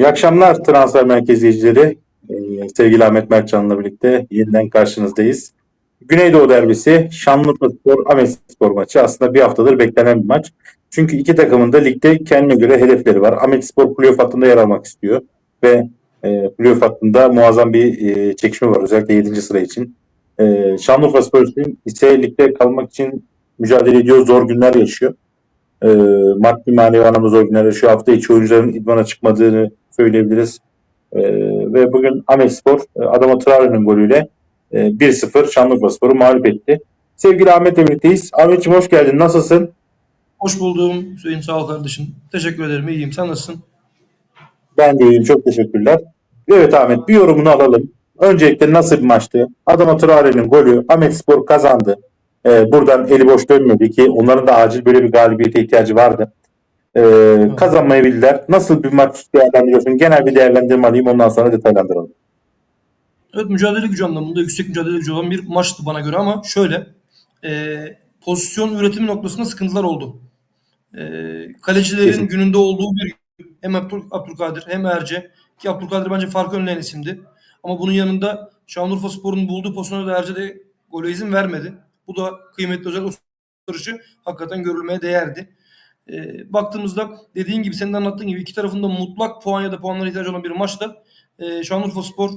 İyi akşamlar transfer merkezi izleyicileri. Ee, sevgili Ahmet Mertcan'la birlikte yeniden karşınızdayız. Güneydoğu derbisi Şanlıurfa Spor Ahmet Spor maçı aslında bir haftadır beklenen bir maç. Çünkü iki takımın da ligde kendine göre hedefleri var. Ahmet Spor playoff hattında yer almak istiyor ve e, playoff hattında muazzam bir e, çekişme var özellikle 7. sıra için. E, Şanlıurfa Spor ise ligde kalmak için mücadele ediyor, zor günler yaşıyor. E, maddi manevi anlamda zor günler yaşıyor. Hafta içi oyuncuların idmana çıkmadığını söyleyebiliriz. E, ve bugün Ahmet Spor e, Adama Traore'nin golüyle e, 1-0 Şanlıurfa Spor'u mağlup etti. Sevgili Ahmet'le birlikteyiz. Ahmetciğim hoş geldin. Nasılsın? Hoş buldum Hüseyin sağ ol kardeşim. Teşekkür ederim iyiyim. Sen nasılsın? Ben de iyiyim. Çok teşekkürler. Evet Ahmet bir yorumunu alalım. Öncelikle nasıl bir maçtı? Adama Traore'nin golü. Ahmet Spor kazandı. Ee, buradan eli boş dönmedi ki onların da acil böyle bir galibiyete ihtiyacı vardı. Ee, kazanmayı bildiler. Nasıl bir maç değerlendiriyorsun? Genel bir değerlendirme alayım ondan sonra detaylandıralım. Evet mücadele gücü anlamında yüksek mücadele gücü olan bir maçtı bana göre ama şöyle e, pozisyon üretimi noktasında sıkıntılar oldu. E, kalecilerin Kesin. gününde olduğu bir hem Abdül, Abdülkadir hem Erce ki Abdülkadir bence fark önleyen isimdi. Ama bunun yanında Şanlıurfa Spor'un bulduğu pozisyona da Erce de gole izin vermedi. Bu da kıymetli özel kurtarışı hakikaten görülmeye değerdi. E, baktığımızda dediğin gibi senin de anlattığın gibi iki tarafında mutlak puan ya da puanlara ihtiyacı olan bir maçta e, Şanlıurfa Spor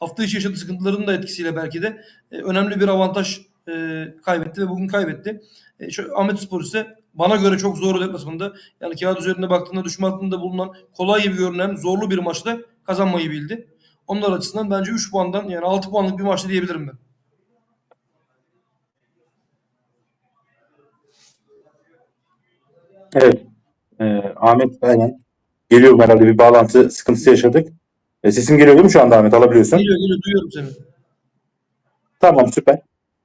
hafta içi yaşadığı sıkıntıların da etkisiyle belki de e, önemli bir avantaj e, kaybetti ve bugün kaybetti. E, şu Ahmet Spor ise bana göre çok zor deplasmanda yani kağıt üzerinde baktığında düşme hattında bulunan kolay gibi görünen zorlu bir maçta kazanmayı bildi. Onlar açısından bence 3 puandan yani 6 puanlık bir maçtı diyebilirim ben. Evet. Ee, Ahmet aynen. Geliyorum herhalde bir bağlantı sıkıntısı yaşadık. E, sesim geliyor değil mi şu anda Ahmet? Alabiliyorsun. Geliyor geliyor duyuyorum seni. Tamam süper.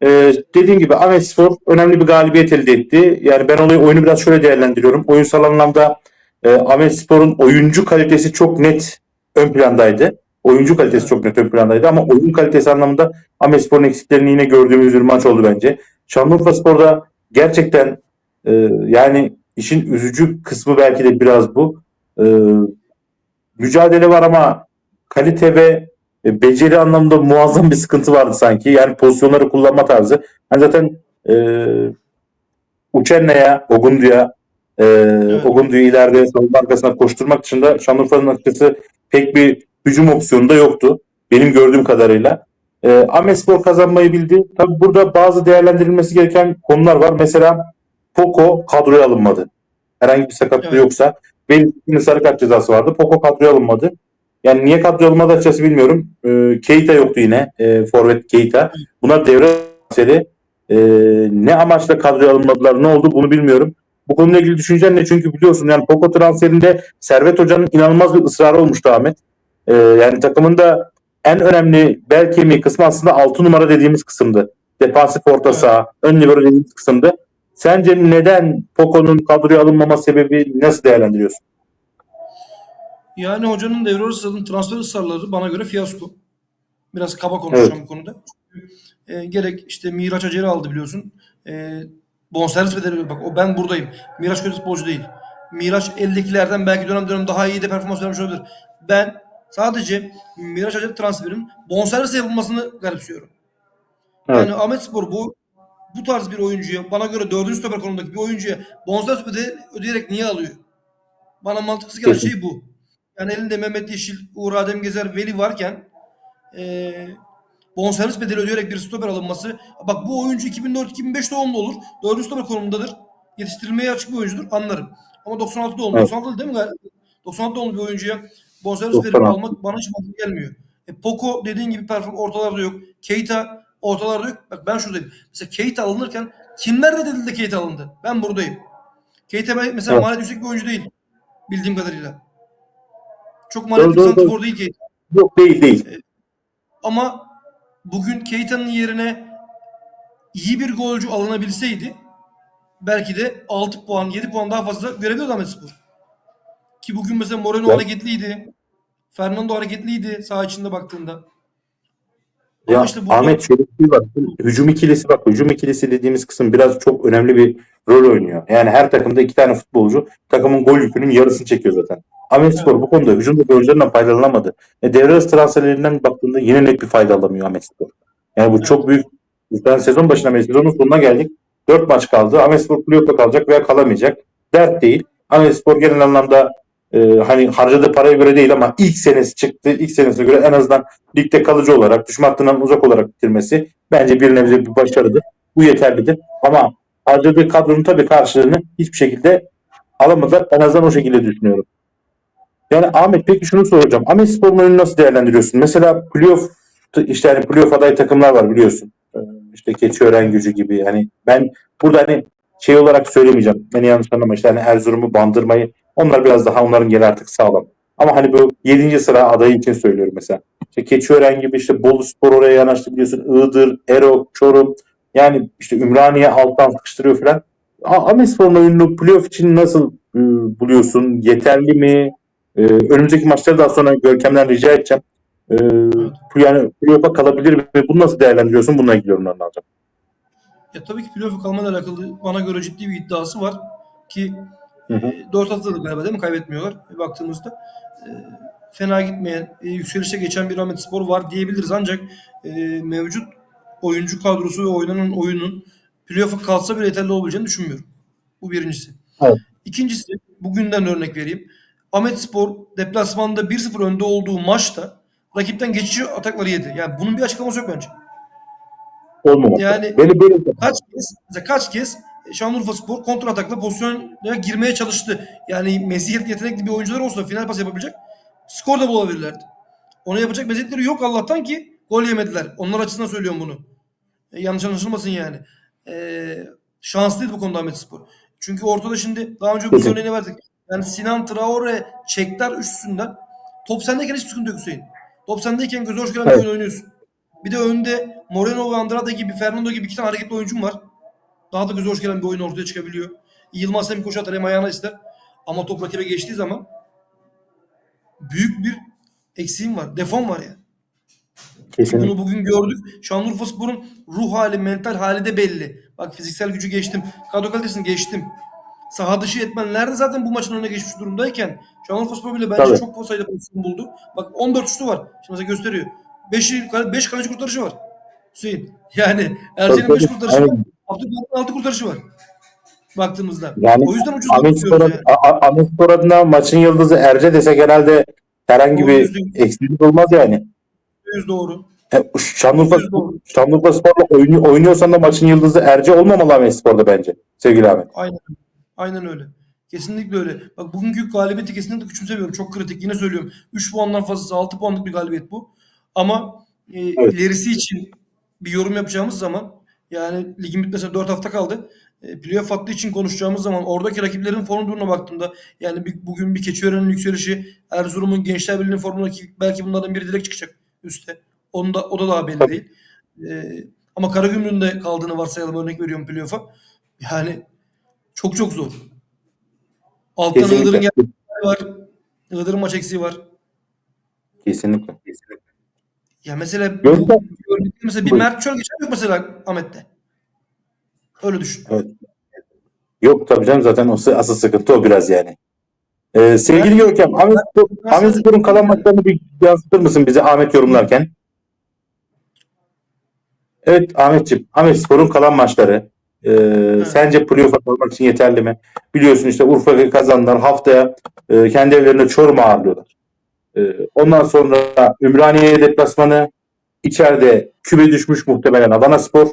Ee, dediğim gibi Ahmet Spor önemli bir galibiyet elde etti. Yani ben olayı oyunu biraz şöyle değerlendiriyorum. Oyunsal anlamda e, Ahmet Spor'un oyuncu kalitesi çok net ön plandaydı. Oyuncu kalitesi çok net ön plandaydı ama oyun kalitesi anlamında Ahmet Spor'un eksiklerini yine gördüğümüz bir maç oldu bence. Şanlıurfa Spor'da gerçekten e, yani işin üzücü kısmı belki de biraz bu. E, mücadele var ama kalite ve e, beceri anlamında muazzam bir sıkıntı vardı sanki. Yani pozisyonları kullanma tarzı. Yani zaten e, Uçenne'ye, Ogundu'ya e, Ogundu'yu ileride savunma arkasına koşturmak dışında Şanlıurfa'nın açıkçası pek bir hücum opsiyonu da yoktu. Benim gördüğüm kadarıyla. E, Amespor kazanmayı bildi. Tabi burada bazı değerlendirilmesi gereken konular var. Mesela Poco kadroya alınmadı. Herhangi bir sakatlığı Evet. yoksa. Benim sarı kart cezası vardı. Poco kadroya alınmadı. Yani niye kadroya alınmadı açıkçası bilmiyorum. E, Keita yoktu yine. E, Forvet Keita. Bunlar devre transferi. E, ne amaçla kadroya alınmadılar, ne oldu bunu bilmiyorum. Bu konuyla ilgili düşüncen ne? Çünkü biliyorsun yani Poco transferinde Servet Hoca'nın inanılmaz bir ısrarı olmuştu Ahmet. E, yani takımın da en önemli bel kemiği kısmı aslında 6 numara dediğimiz kısımdı. Defansif orta saha, ön libero dediğimiz kısımdı. Sence neden Poco'nun kadroya alınmama sebebi nasıl değerlendiriyorsun? Yani hocanın devre arası transfer ısrarları bana göre fiyasko. Biraz kaba konuşacağım Evet. bu konuda. E, gerek işte Miraç Acer'i aldı biliyorsun. E, bonservis bedeli bak o ben buradayım. Miraç kötü futbolcu değil. Miraç eldekilerden belki dönem dönem daha iyi de performans vermiş olabilir. Ben sadece Miraç Acer transferinin bonservis yapılmasını garipsiyorum. Evet. Yani Ahmet Spor bu bu tarz bir oyuncuya bana göre dördüncü stoper konumundaki bir oyuncuya bonservis bedeli ödeyerek niye alıyor? Bana mantıksız gelen şey bu. Yani elinde Mehmet Yeşil, Uğur Adem Gezer, Veli varken eee bonservis bedeli ödeyerek bir stoper alınması. Bak bu oyuncu 2004-2005 doğumlu olur. Dördüncü stoper konumundadır. Yetiştirilmeye açık bir oyuncudur. Anlarım. Ama 96 doğumlu. Evet. 96 değil mi? galiba? 96 doğumlu bir oyuncuya bonservis 96. bedeli almak bana hiç mantıklı gelmiyor. E, Poco dediğin gibi perform ortalarda yok. Keita ortalarda yok. Bak ben şuradayım. Mesela Keita alınırken kimler reddedildi Keita alındı? Ben buradayım. Keita mesela Evet. maliyet yüksek bir oyuncu değil. Bildiğim kadarıyla. Çok maliyetli bir santrafor değil Keita. Yok değil değil. Ama bugün Keita'nın yerine iyi bir golcü alınabilseydi belki de 6 puan 7 puan daha fazla görebiliyordu Ahmet Spor. Ki bugün mesela Moreno Ya- hareketliydi. Fernando hareketliydi saha içinde baktığında. Ya işte burada Ahmet şöyle bir şey var. Hücum ikilisi bak hücum ikilisi dediğimiz kısım biraz çok önemli bir rol oynuyor. Yani her takımda iki tane futbolcu takımın gol yükünün yarısını çekiyor zaten. Ahmetspor bu konuda hücumda oyuncularından faydalanamadı. E, devre arası transferlerinden baktığında yine net bir fayda alamıyor Ahmetspor. Yani bu çok büyük. Ben sezon başına ve sezonun sonuna geldik. 4 maç kaldı. Ahmetspor playoff'a kalacak veya kalamayacak. Dert değil. Ahmetspor genel anlamda e, hani harcadığı paraya göre değil ama ilk senesi çıktı. İlk senesine göre en azından ligde kalıcı olarak, düşme hattından uzak olarak bitirmesi bence bir nebze bir başarıdır. Bu yeterlidir. Ama harcadığı kadronun tabii karşılığını hiçbir şekilde alamadılar. En azından o şekilde düşünüyorum. Yani Ahmet peki şunu soracağım. Ahmet Spor'un oyunu nasıl değerlendiriyorsun? Mesela playoff işte hani playoff aday takımlar var biliyorsun. Ee, İşte Keçiören gücü gibi. Yani ben burada hani şey olarak söylemeyeceğim. Beni yanlış anlama. İşte hani Erzurum'u bandırmayı onlar biraz daha onların geri artık sağlam. Ama hani bu 7. sıra adayı için söylüyorum mesela. İşte Keçiören gibi işte Bolu Spor oraya yanaştı biliyorsun. Iğdır, Erok, Çorum. Yani işte Ümraniye alttan sıkıştırıyor falan. A- Ahmet Spor'un oyununu playoff için nasıl e, buluyorsun? Yeterli mi? Ee, önümüzdeki maçları daha sonra Görkem'den rica edeceğim. Ee, yani playoff'a kalabilir mi? Bunu nasıl değerlendiriyorsun? Bununla ilgili yorumlarını alacağım. Ya tabii ki playoff'a kalmayla alakalı bana göre ciddi bir iddiası var ki Hı hı. e, 4 haftadır galiba değil mi kaybetmiyorlar e, baktığımızda. E, fena gitmeyen, e, yükselişe geçen bir Ahmet Spor var diyebiliriz ancak e, mevcut oyuncu kadrosu ve oynanan oyunun playoff'a kalsa bile yeterli olabileceğini düşünmüyorum. Bu birincisi. Evet. İkincisi, bugünden örnek vereyim. Ahmet Spor deplasmanda 1-0 önde olduğu maçta rakipten geçici atakları yedi. Yani bunun bir açıklaması yok bence. Olmamak. Yani- Beni böyle Kaç kez, kaç kez Şanlıurfa Spor kontra atakla pozisyona girmeye çalıştı. Yani meziyet yetenekli bir oyuncular olsa final pas yapabilecek skor da bulabilirlerdi. Onu yapacak meziyetleri yok Allah'tan ki gol yemediler. Onlar açısından söylüyorum bunu. E, yanlış anlaşılmasın yani. E, şanslıydı bu konuda Ahmet Spor. Çünkü ortada şimdi daha önce Kesin. örneğini verdik. Yani Sinan Traore çekler üçlüsünden top sendeyken hiçbir sıkıntı yok Hüseyin. Top sendeyken göze hoş gelen bir Evet. oyun oynuyorsun. Bir de önde Moreno ve Andrade gibi, Fernando gibi iki tane hareketli oyuncum var. Daha da göze hoş gelen bir oyun ortaya çıkabiliyor. Yılmaz hem koşu atar hem ayağına ister. Ama top rakibe geçtiği zaman büyük bir eksiğim var. Defon var yani. kesinlikle. Bunu bugün gördük. Şanlıurfa Spor'un ruh hali, mental hali de belli. Bak fiziksel gücü geçtim. Kadro kalitesini geçtim. Saha dışı etmenler de zaten bu maçın önüne geçmiş durumdayken Şanlıurfa Spor bile bence Tabii. çok sayıda pozisyon buldu. Bak 14 şutu var. Şimdi mesela gösteriyor. 5 5 kaleci kurtarışı var. Hüseyin. Yani Ercan'ın 5 kurtarışı var. Abdülkadir'in 6 kurtarışı var. Baktığımızda. Yani o yüzden ucuz Ahmet Spor, bakıyoruz yani. A- A- Ahmet Spor adına maçın yıldızı Erce desek herhalde herhangi Doğru, bir eksiklik olmaz yani. Yüz doğru. E, Şanlıurfa, doğru. Şanlıurfa Spor'la oynuyor, oynuyorsan da maçın yıldızı Erce olmamalı Ahmet Spor'da bence. Sevgili Ahmet. Aynen. Aynen öyle. Kesinlikle öyle. Bak bugünkü galibiyeti kesinlikle küçümsemiyorum. Çok kritik. Yine söylüyorum. 3 puandan fazlası 6 puanlık bir galibiyet bu. Ama e, ilerisi için bir yorum yapacağımız zaman yani ligin bitmesine 4 hafta kaldı. E, playoff hattı için konuşacağımız zaman oradaki rakiplerin form durumuna baktığımda yani bir, bugün bir Keçiören'in yükselişi Erzurum'un Gençler Birliği'nin formundaki belki bunlardan biri direkt çıkacak üste. Onu da, o da daha belli değil. E, ama Karagümrük'ün de kaldığını varsayalım örnek veriyorum playoff'a. Yani çok çok zor. Alttan Iğdır'ın Kesinlikle. geldiği var. Iğdır'ın maç eksiği var. Kesinlikle. Ya mesela örnekte mesela bir. Mert Çöl geçen yok mesela Ahmet'te. Öyle düşün. Yok tabii canım zaten o sı- asıl sıkıntı o biraz yani. Ee, sevgili Yani- Görkem, Ahmet, Ahmet Spor'un kalan maçlarını bir yansıtır mısın bize Ahmet yorumlarken? Evet Ahmetciğim, Ahmet Spor'un kalan maçları e, sence playoff'a kalmak için yeterli mi? Biliyorsun işte Urfa'yı kazandılar. Haftaya e, kendi evlerinde Çorum'u ağırlıyorlar. E, ondan sonra Ümraniye deplasmanı içeride küme düşmüş muhtemelen Adana Spor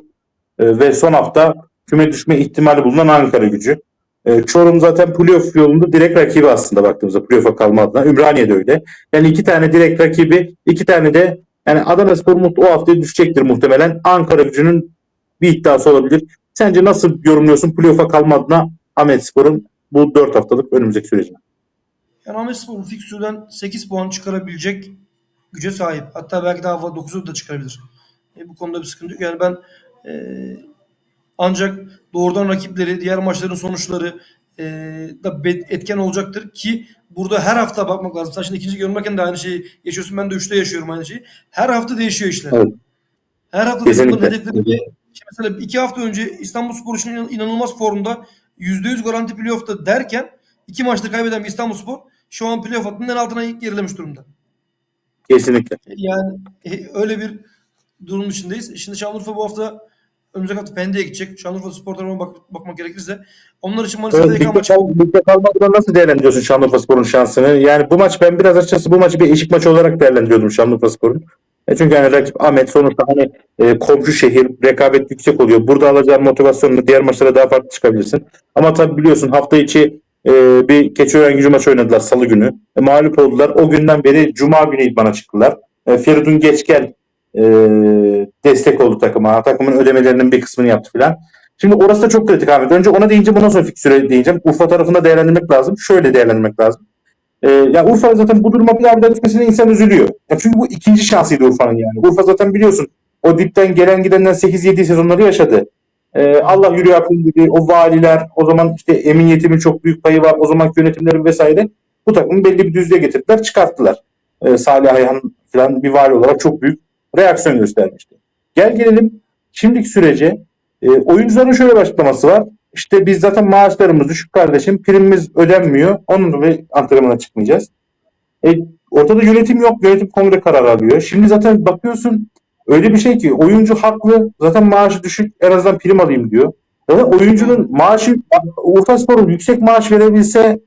e, ve son hafta küme düşme ihtimali bulunan Ankara gücü. E, Çorum zaten playoff yolunda direkt rakibi aslında baktığımızda playoff'a kalma adına. Ümraniye de öyle. Yani iki tane direkt rakibi, iki tane de yani Adana Spor o hafta düşecektir muhtemelen. Ankara gücünün bir iddiası olabilir. Sence nasıl yorumluyorsun playoff'a kalma adına Ahmet Spor'un bu 4 haftalık önümüzdeki sürecini? Yani Ahmet Spor fikstürden 8 puan çıkarabilecek güce sahip. Hatta belki daha fazla 9'u da çıkarabilir. E, bu konuda bir sıkıntı yok. Yani ben e, ancak doğrudan rakipleri, diğer maçların sonuçları e, da etken olacaktır ki burada her hafta bakmak lazım. Sen şimdi ikinci yorumlarken de aynı şeyi yaşıyorsun. Ben de üçte yaşıyorum aynı şeyi. Her hafta değişiyor işler. Evet. Her hafta Kesinlikle. hedefleri mesela iki hafta önce İstanbul Spor için inanılmaz formda %100 garanti playoff'ta derken iki maçta kaybeden bir İstanbul Spor şu an playoff hattının altına gerilemiş durumda. Kesinlikle. Yani e, öyle bir durum içindeyiz. Şimdi Şanlıurfa bu hafta önümüzdeki hafta Pendik'e gidecek. Şanlıurfa spor tarafına bak, bakmak gerekirse. Onlar için Manisa Evet, maçı kal, ligde kalmadan nasıl değerlendiriyorsun Şanlıurfa Spor'un şansını? Yani bu maç ben biraz açıkçası bu maçı bir eşik maçı olarak değerlendiriyordum Şanlıurfa Spor'un. E çünkü hani rakip Ahmet sonuçta hani e, komşu şehir rekabet yüksek oluyor. Burada alacağın motivasyonla diğer maçlara daha farklı çıkabilirsin. Ama tabii biliyorsun hafta içi e, bir Keçiören gücü maçı oynadılar salı günü. E, mağlup oldular. O günden beri Cuma günü idmana çıktılar. E, Feridun Geçgel e, destek oldu takıma. Takımın ödemelerinin bir kısmını yaptı filan. Şimdi orası da çok kritik Ahmet. Önce ona deyince bundan sonra fiksüre diyeceğim. Urfa tarafında değerlendirmek lazım. Şöyle değerlendirmek lazım. Ee, ya Urfa zaten bu duruma bir daha düşmesine insan üzülüyor. Ya çünkü bu ikinci şansıydı Urfa'nın yani. Urfa zaten biliyorsun o dipten gelen gidenden 8-7 sezonları yaşadı. Ee, Allah yürüyor dedi. O valiler, o zaman işte Emin Yetim'in çok büyük payı var. O zamanki yönetimlerin vesaire. Bu takımı belli bir düzlüğe getirdiler, çıkarttılar. Ee, Salih Ayhan falan bir vali olarak çok büyük reaksiyon göstermişti. Gel gelelim şimdiki sürece. E, oyuncuların şöyle bir açıklaması var. İşte biz zaten maaşlarımız düşük kardeşim. Primimiz ödenmiyor. Onun dolayı antrenmana çıkmayacağız. E, ortada yönetim yok. Yönetim kongre kararı alıyor. Şimdi zaten bakıyorsun öyle bir şey ki oyuncu haklı. Zaten maaşı düşük. En azından prim alayım diyor. Zaten oyuncunun maaşı Urfa Spor'un yüksek maaş verebilse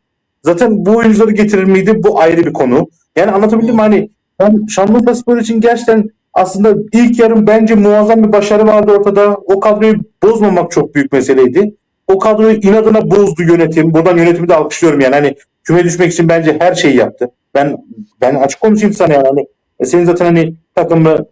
zaten bu oyuncuları getirir miydi? Bu ayrı bir konu. Yani anlatabildim mi? Hani ben Şanlıurfa Spor için gerçekten aslında ilk yarım bence muazzam bir başarı vardı ortada. O kadroyu bozmamak çok büyük meseleydi. O kadroyu inadına bozdu yönetim. Buradan yönetimi de alkışlıyorum yani. Hani küme düşmek için bence her şeyi yaptı. Ben ben açık konuşayım sana yani. Hani, e, senin zaten hani takımı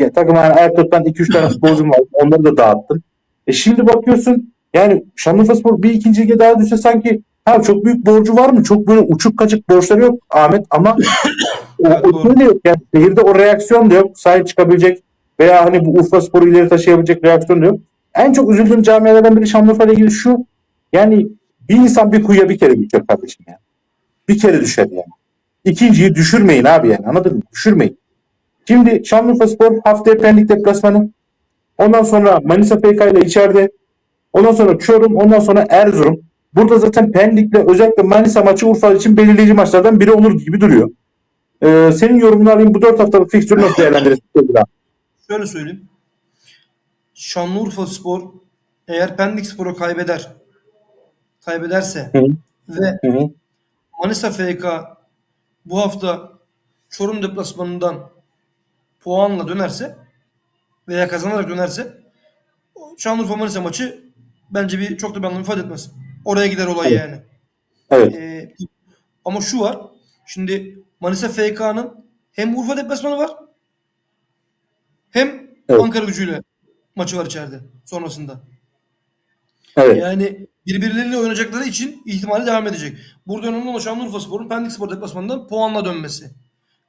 ya, takımı hani ayakta tutan 2-3 tane futbolcum var. Onları da dağıttın. E şimdi bakıyorsun yani Şanlıurfa Spor bir ikinci lige daha düşse sanki ha çok büyük borcu var mı? Çok böyle uçuk kaçık borçları yok Ahmet ama o, o de yok. Yani şehirde o reaksiyon da yok. Sahip çıkabilecek veya hani bu Urfa Spor'u ileri taşıyabilecek reaksiyon da yok. En çok üzüldüğüm camialardan biri Şanlıurfa ile ilgili şu. Yani bir insan bir kuyuya bir kere düşer kardeşim ya. Bir kere düşer yani. İkinciyi düşürmeyin abi yani anladın mı? Düşürmeyin. Şimdi Şanlıurfa Spor haftaya Pendik deplasmanı. Ondan sonra Manisa FK ile içeride. Ondan sonra Çorum. Ondan sonra Erzurum. Burada zaten Pendik'le özellikle Manisa maçı Urfa için belirleyici maçlardan biri olur gibi duruyor. Ee, senin yorumunu alayım. Bu dört haftalık fikstürü nasıl değerlendirirsin? şöyle söyleyeyim. Şanlıurfa Spor eğer Pendik Spor'u kaybeder kaybederse Hı. ve hı. Manisa FK bu hafta Çorum deplasmanından puanla dönerse veya kazanarak dönerse Şanlıurfa Manisa maçı bence bir çok da bir anlam ifade etmez. Oraya gider olay Evet. yani. Evet. Ee, ama şu var. Şimdi Manisa FK'nın hem Urfa deplasmanı var hem Evet. Ankara gücüyle maçı var içeride sonrasında. Evet. Yani birbirleriyle oynayacakları için ihtimali devam edecek. Burada önemli olan Şanlıurfa Spor'un Pendik Spor deplasmanından puanla dönmesi.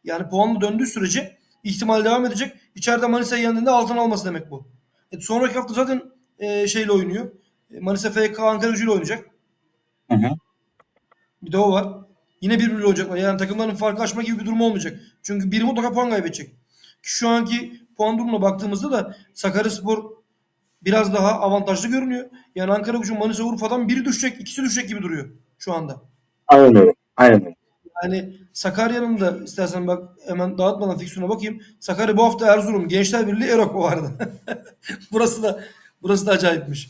Yani puanla döndüğü sürece ihtimal devam edecek. İçeride Manisa'yı yendiğinde altın alması demek bu. E, sonraki hafta zaten e, şeyle oynuyor. E, Manisa FK Ankara gücüyle oynayacak. Hı hı. Bir de o var. Yine birbiriyle olacaklar. Yani takımların farkı aşma gibi bir durum olmayacak. Çünkü biri mutlaka puan kaybedecek. Ki Şu anki puan durumuna baktığımızda da Sakaryaspor biraz daha avantajlı görünüyor. Yani Ankara gücü Manisa Urfa'dan biri düşecek, ikisi düşecek gibi duruyor şu anda. Aynen öyle. Aynen öyle. Yani Sakarya'nın da istersen bak hemen dağıtmadan fiksiyona bakayım. Sakarya bu hafta Erzurum, Gençler Birliği, Erok vardı. burası da burası da acayipmiş.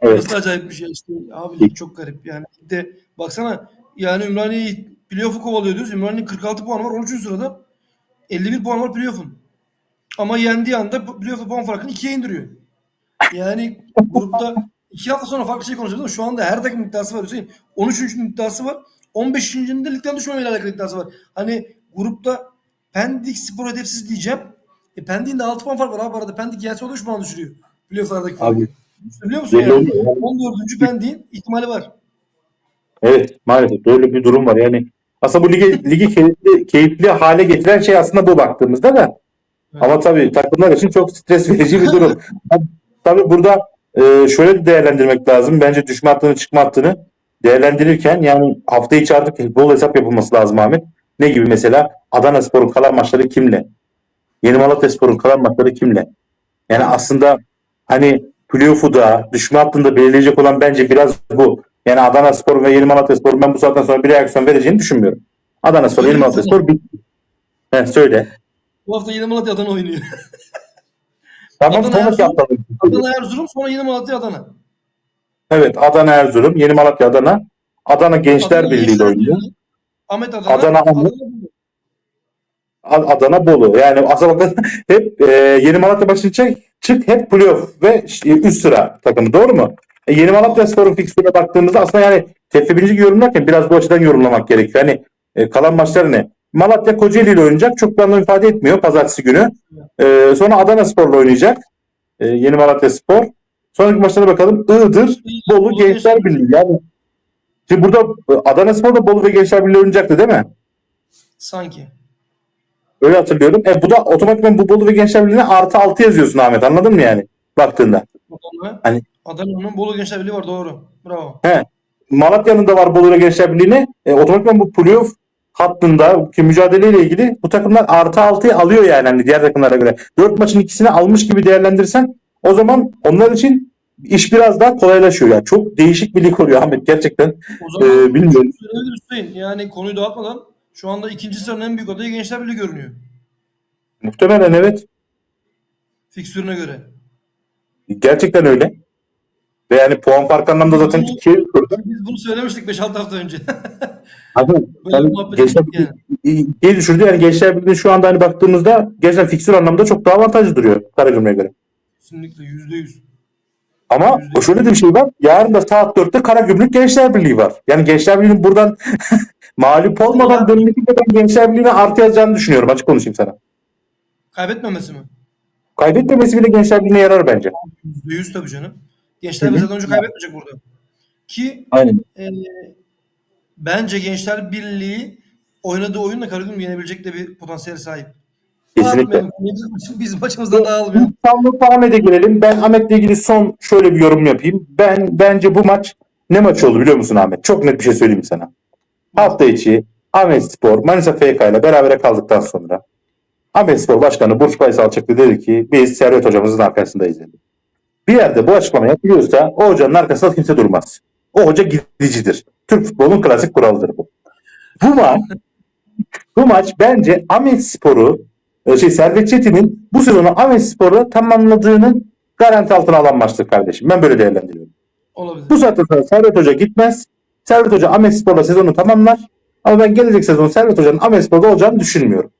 Evet. Burası da acayipmiş ya işte abi çok garip yani. De baksana yani Ümraniye'yi playoff'u kovalıyor diyoruz. Ümraniye'nin 46 puanı var 13. sırada. 51 puan var playoff'un. Ama yendiği anda playoff'ta puan farkını ikiye indiriyor. Yani grupta iki hafta sonra farklı şey konuşacağız ama şu anda her takım iddiası var Hüseyin. 13. iddiası var. 15. de ligden düşmemeyle alakalı iddiası var. Hani grupta Pendik spor hedefsiz diyeceğim. E Pendik'in de 6 puan fark var abi arada. Pendik yelse o da 3 puan düşürüyor. Playoff'lardaki farkı. Abi Biliyor musun yani? oluyor. 14. Pendik'in ihtimali var. Evet maalesef böyle bir durum var. Yani aslında bu ligi, ligi keyifli, keyifli hale getiren şey aslında bu baktığımızda da. Evet. Ama tabii takımlar için çok stres verici bir durum. tabii burada e, şöyle de değerlendirmek lazım. Bence düşme hattını çıkma hattını değerlendirirken yani hafta içi artık bol hesap yapılması lazım Ahmet. Ne gibi mesela Adana Spor'un kalan maçları kimle? Yeni Malatya Spor'un kalan maçları kimle? Yani aslında hani playoff'u da düşme hattında belirleyecek olan bence biraz bu. Yani Adana Spor ve Yeni Malatya Spor'un ben bu saatten sonra bir reaksiyon vereceğini düşünmüyorum. Adana Spor, Yeni Malatya Spor bitti. He, söyle. Bu hafta Yeni Malatya Adana oynuyor. Tamam Adana sonraki Erzurum. Adana Erzurum sonra Yeni Malatya Adana. Evet Adana Erzurum, Yeni Malatya Adana. Adana Gençler Adana Birliği ile Gençler oynuyor. Birliği, Ahmet Adana. Adana Ahmet. Adana Bolu. Yani aslında bakın hep e, Yeni Malatya başını çık, çık hep playoff ve e, üst sıra takımı doğru mu? E, Yeni Malatya Spor'un fikstürüne baktığımızda aslında yani TF1. yorumlarken biraz bu açıdan yorumlamak gerekiyor. Hani e, kalan maçlar ne? Malatya Kocaeli ile oynayacak. Çok bir anlam ifade etmiyor pazartesi günü. E, sonra Adana Spor'la oynayacak. E, Yeni Malatya Spor. Sonraki maçlara bakalım. Iğdır, Bolu, Gençler Birliği. Yani Şimdi burada e, Adana Spor'da Bolu ve Gençler Birliği oynayacaktı değil mi? Sanki. Öyle hatırlıyorum. E bu da otomatikman bu Bolu ve Gençler Birliği'ne artı 6 yazıyorsun Ahmet anladın mı yani? Baktığında. Adana. Hani- Adana'nın Bolu Gençler Birliği var doğru. Bravo. Malatya'nın da var Bolu ve Gençler Birliği'ne. E, otomatikman bu playoff hattında ki mücadeleyle ilgili bu takımlar artı 6'yı alıyor yani hani diğer takımlara göre. 4 maçın ikisini almış gibi değerlendirsen o zaman onlar için iş biraz daha kolaylaşıyor. Yani çok değişik bir lig oluyor Ahmet gerçekten. O zaman Ee, bilmiyorum. Hüseyin. Yani konuyu dağıtmadan şu anda ikinci sıranın en büyük adayı Gençler Birliği görünüyor. Muhtemelen evet. Fikstürüne göre. Gerçekten öyle. Ve yani puan fark anlamda zaten Bu- kurdu. Biz bunu söylemiştik 5-6 hafta önce. Böyle yani Gençler yani. İyi düşürdü. Yani Gençler şu anda hani baktığımızda gerçekten fiksür anlamda çok daha avantajlı duruyor Karagümrük'e göre. Kesinlikle %100. Ama Yüzde yüz. şöyle de bir şey var. Yarın da saat 4'te Karagümrük Gençler Birliği var. Yani Gençler Birliği'nin buradan mağlup olmadan dönmesi ben Gençler Birliği'ne artı yazacağını düşünüyorum. Açık konuşayım sana. Kaybetmemesi mi? Kaybetmemesi bile Gençler Birliği'ne yarar bence. %100 tabii canım. Gençler. Birliği zaten önce kaybetmeyecek burada. Ki Aynen. e, bence Gençler Birliği oynadığı oyunla Karagümrük yenebilecek de bir potansiyel sahip. Kesinlikle. Biz, biz maçımızdan dağılmayalım. Sanlıkla Ahmet'e girelim. Ben Ahmet'le ilgili son şöyle bir yorum yapayım. Ben bence bu maç ne maçı oldu biliyor musun Ahmet? Çok net bir şey söyleyeyim sana. Hafta içi Ahmet Spor Manisa FK ile berabere kaldıktan sonra Ahmet Spor Başkanı Burç Baysal çıktı dedi ki biz Servet hocamızın arkasındayız dedi. Bir yerde bu açıklama yapılıyorsa o hocanın arkasında kimse durmaz. O hoca gidicidir. Türk futbolunun klasik kuralıdır bu. Bu maç bu maç bence Ahmet Spor'u şey Servet Çetin'in bu sezonu Ahmet Spor'u tamamladığının garanti altına alan maçtır kardeşim. Ben böyle değerlendiriyorum. Olabilir. Bu saatten sonra Servet Hoca gitmez. Servet Hoca Ahmet Spor'la sezonu tamamlar. Ama ben gelecek sezon Servet Hoca'nın Ahmet Spor'da olacağını düşünmüyorum.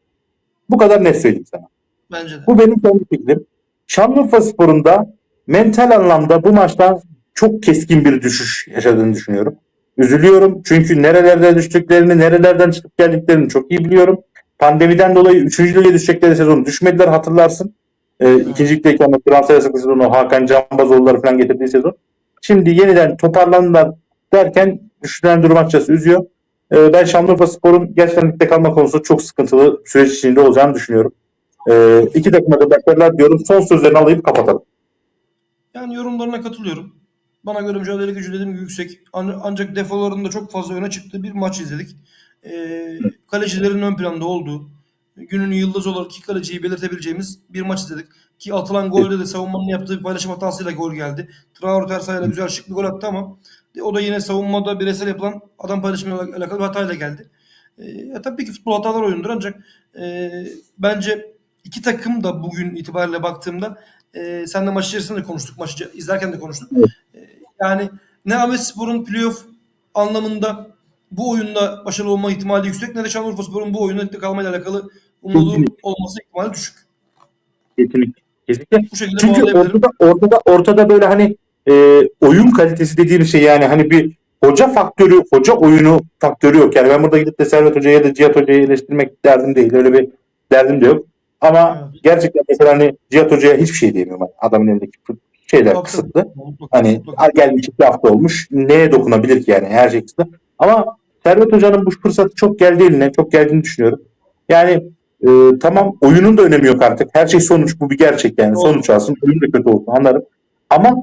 Bu kadar net söyleyeyim sana. Bence de. Bu benim kendi fikrim. Şanlıurfa Spor'un da mental anlamda bu maçtan çok keskin bir düşüş yaşadığını düşünüyorum. Üzülüyorum çünkü nerelerde düştüklerini, nerelerden çıkıp geldiklerini çok iyi biliyorum. Pandemiden dolayı 3. lige düşecekleri sezonu düşmediler hatırlarsın. Ee, ikinci ligdeyken de transfer yasaklı sezonu Hakan Canbazoğulları falan getirdiği sezon. Şimdi yeniden toparlandılar derken düşülen durum açıkçası üzüyor. Ee, ben Şanlıurfa Spor'un gerçekten ligde kalma konusu çok sıkıntılı süreç içinde olacağını düşünüyorum. Ee, iki takıma da başarılar diyorum. Son sözlerini alayım kapatalım. Yani yorumlarına katılıyorum. Bana göre mücadele gücü dediğim gibi yüksek. An- Ancak defolarında çok fazla öne çıktığı bir maç izledik. Ee, kalecilerin ön planda olduğu, günün yıldız olarak iki kaleciyi belirtebileceğimiz bir maç izledik. Ki atılan golde de savunmanın yaptığı bir paylaşım hatasıyla gol geldi. Traore tersayla güzel şık bir gol attı ama o da yine savunmada bireysel yapılan adam paylaşımıyla alakalı bir hatayla geldi. Ya tabii ki futbol hatalar oyundur ancak e, bence iki takım da bugün itibariyle baktığımda e, senle maç içerisinde de konuştuk, maçı izlerken de konuştuk. E, yani ne Ahmet Spor'un playoff anlamında bu oyunda başarılı olma ihtimali yüksek ne de Şanlıurfa Spor'un bu oyunda ligde kalmayla alakalı umudu Kesinlikle. olması ihtimali düşük. Kesinlikle. Kesinlikle. Bu şekilde Çünkü ortada, ortada, ortada böyle hani e, oyun kalitesi dediğim şey yani hani bir hoca faktörü, hoca oyunu faktörü yok. Yani ben burada gidip de Servet Hoca'yı ya da Cihat Hoca'yı eleştirmek derdim değil. Öyle bir derdim de yok. Ama Evet. gerçekten mesela hani Cihat Hoca'ya hiçbir şey diyemiyorum. Adamın elindeki şeyler Tabii, kısıtlı. Mutlaka, Hani mutlaka. gelmiş iki hafta olmuş. Neye dokunabilir ki yani her şey kısıtlı. Ama Servet Hoca'nın bu fırsatı çok geldi eline. Çok geldiğini düşünüyorum. Yani e, tamam oyunun da önemi yok artık. Her şey sonuç. Bu bir gerçek yani. Doğru. Sonuç alsın. Oyun da kötü olsun anlarım. Ama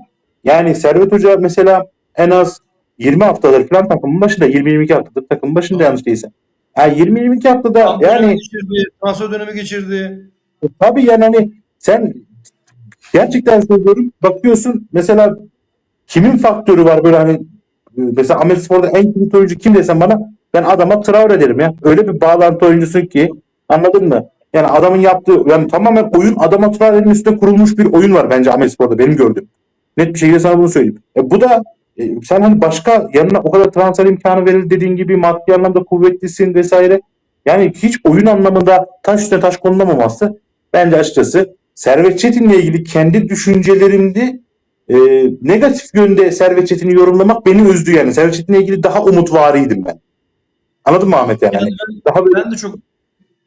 yani Servet Hoca mesela en az 20 haftadır falan takımın başında 20-22 haftadır takımın başında Doğru. yanlış değilse. Yani 20-22 haftada dönemi yani geçirdi, transfer dönemi geçirdi. Tabii yani hani sen gerçekten söylüyorum bakıyorsun mesela kimin faktörü var böyle hani mesela Ahmet Spor'da en kilit oyuncu kim desem bana ben adama Traore derim ya. Öyle bir bağlantı oyuncusu ki anladın mı? Yani adamın yaptığı yani tamamen oyun adama Traore'nin üstüne kurulmuş bir oyun var bence Ahmet Spor'da benim gördüğüm. Net bir şekilde sana bunu söyleyeyim. E, bu da e, sen hani başka yanına o kadar transfer imkanı verildi dediğin gibi maddi anlamda kuvvetlisin vesaire. Yani hiç oyun anlamında taş üstüne taş konulamaması bence açıkçası Servet Çetin'le ilgili kendi düşüncelerimde e, negatif yönde Servet Çetin'i yorumlamak beni üzdü yani. Servet Çetin'le ilgili daha umutvarıydım ben. Anladın mı Ahmet yani? Yani daha böyle Ben de çok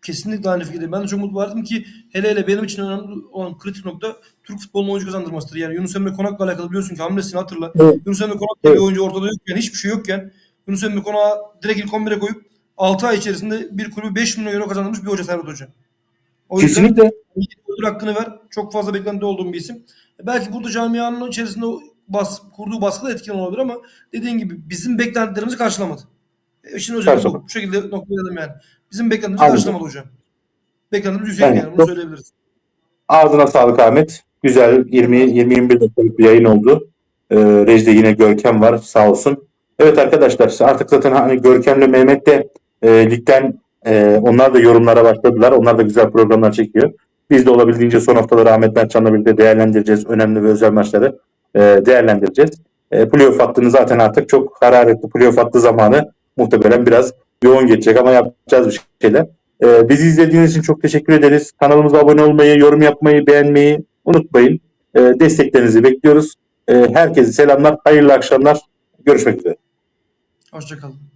kesinlikle aynı fikirdeyim. Ben de çok vardım ki hele hele benim için önemli olan kritik nokta Türk futbolunun oyuncu kazandırmasıdır. Yani Yunus Emre Konak'la alakalı biliyorsun ki hamlesini hatırla. Evet. Yunus Emre Konak diye Evet. bir oyuncu ortada yokken, hiçbir şey yokken Yunus Emre Konak'ı direkt ilk 11'e koyup 6 ay içerisinde bir kulübü 5 milyon euro kazandırmış bir hoca Serhat Hoca. O yüzden kesinlikle ödül hakkını ver. Çok fazla beklenti olduğum bir isim. E, Belki burada camianın içerisinde bas, kurduğu baskı da etken olabilir ama dediğin gibi bizim beklentilerimizi karşılamadı. E, İşin özeti bu. Bu şekilde noktalayalım yani. Bizim beklentimizi Anladım. karşılamadı hocam. Beklentimiz yüksek Yani yani bunu söyleyebiliriz. Ağzına sağlık Ahmet. Güzel 20-21 dakikalık bir yayın oldu. Ee, Rejde yine Görkem var sağ olsun. Evet arkadaşlar artık zaten hani Görkem'le Mehmet de e, ligden e, onlar da yorumlara başladılar. Onlar da güzel programlar çekiyor. Biz de olabildiğince son haftaları Ahmet Mertcan'la birlikte değerlendireceğiz. Önemli ve özel maçları e, değerlendireceğiz. E, playoff hattını zaten artık çok hararetli playoff hattı zamanı muhtemelen biraz yoğun geçecek ama yapacağız bir şeyler. Ee, bizi izlediğiniz için çok teşekkür ederiz. Kanalımıza abone olmayı, yorum yapmayı, beğenmeyi unutmayın. Ee, desteklerinizi bekliyoruz. Ee, herkese selamlar, hayırlı akşamlar. Görüşmek üzere. Hoşçakalın.